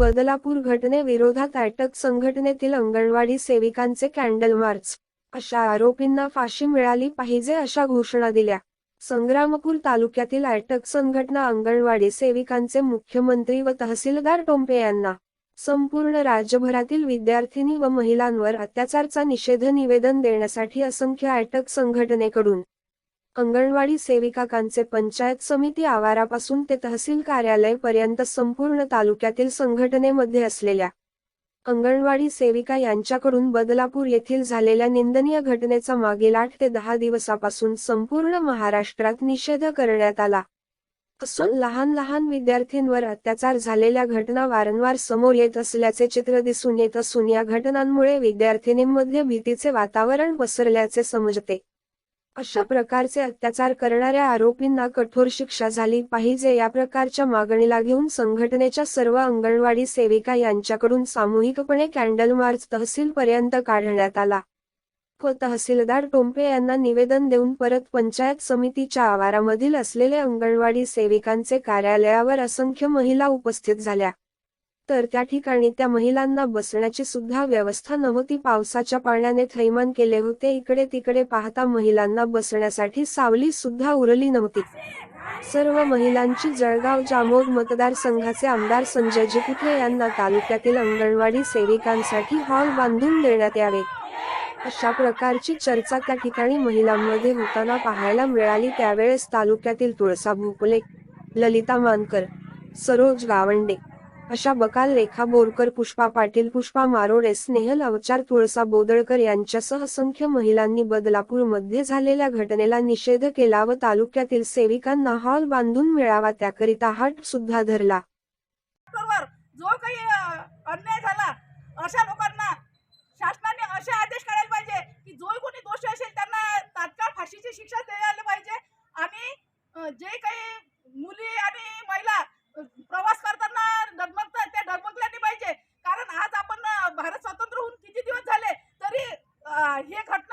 बदलापूर घटनेविरोधात अटक संघटनेतील अंगणवाडी सेविकांचे कॅन्डल मार्च. अशा आरोपींना फाशी मिळाली पाहिजे अशा घोषणा दिल्या. संग्रामपूर तालुक्यातील अटक संघटना अंगणवाडी सेविकांचे मुख्यमंत्री व तहसीलदार टोंपे यांना. संपूर्ण राज्यभरातील विद्यार्थिनी व महिलांवर अत्याचारचा निषेध निवेदन देण्यासाठी असंख्य अटक संघटनेकडून अंगणवाडी सेविकांचे पंचायत समिती आवारापासून ते तहसील कार्यालय पर्यंत संपूर्ण तालुक्यातील संघटनेमध्ये असलेल्या अंगणवाडी सेविका यांच्याकडून बदलापूर येथील झालेल्या निंदनीय घटनेचा मागील आठ ते दहा दिवसापासून संपूर्ण महाराष्ट्रात निषेध करण्यात आला असून लहान लहान विद्यार्थ्यांवर अत्याचार झालेल्या घटना वारंवार समोर येत असल्याचे चित्र दिसून येत असून या घटनांमुळे विद्यार्थिनींमध्ये भीतीचे वातावरण पसरल्याचे समजते. अशा प्रकारचे अत्याचार करणाऱ्या आरोपींना कठोर शिक्षा झाली पाहिजे. या प्रकारच्या मागणीला घेऊन संघटनेच्या सर्व अंगणवाडी सेविका यांच्याकडून सामूहिकपणे कॅन्डल मार्च तहसील पर्यंत काढण्यात आला. व तहसीलदार टोंपे यांना निवेदन देऊन परत पंचायत समितीच्या आवारामधील असलेले अंगणवाडी सेविकांचे कार्यालयावर असंख्य महिला उपस्थित झाल्या. तर त्या ठिकाणी त्या महिलांना बसण्याची सुद्धा व्यवस्था नव्हती. पावसाच्या पाण्याने थैमान केले होते. इकडे तिकडे पाहता महिलांना बसण्यासाठी सावली सुद्धा उरली नव्हती. सर्व महिलांची जळगाव जामोद मतदारसंघाचे आमदार संजय जिपुत्रे यांना तालुक्यातील अंगणवाडी सेविकांसाठी हॉल बांधून देण्यात यावे. अशा प्रकारची चर्चा त्या ठिकाणी महिलांमध्ये होताना पाहायला मिळाली. त्यावेळेस तालुक्यातील तुळसा भोपले ललिता मानकर सरोज गावंडे अशा बकाल रेखा बोरकर पुष्पा पाटील पुष्पा मारोडे स्नेहल अवचार तुळसा बोदळकर यांच्यासह असंख्य महिलांनी बदलापूरमध्ये झालेल्या घटनेला निषेध केला व तालुक्यातील सेविकांना हॉल बांधून मिळावा त्याकरिता हट सुद्धा धरला. जो काही भारत स्वतंत्र होऊन किती दिवस झाले? तरी हे घटना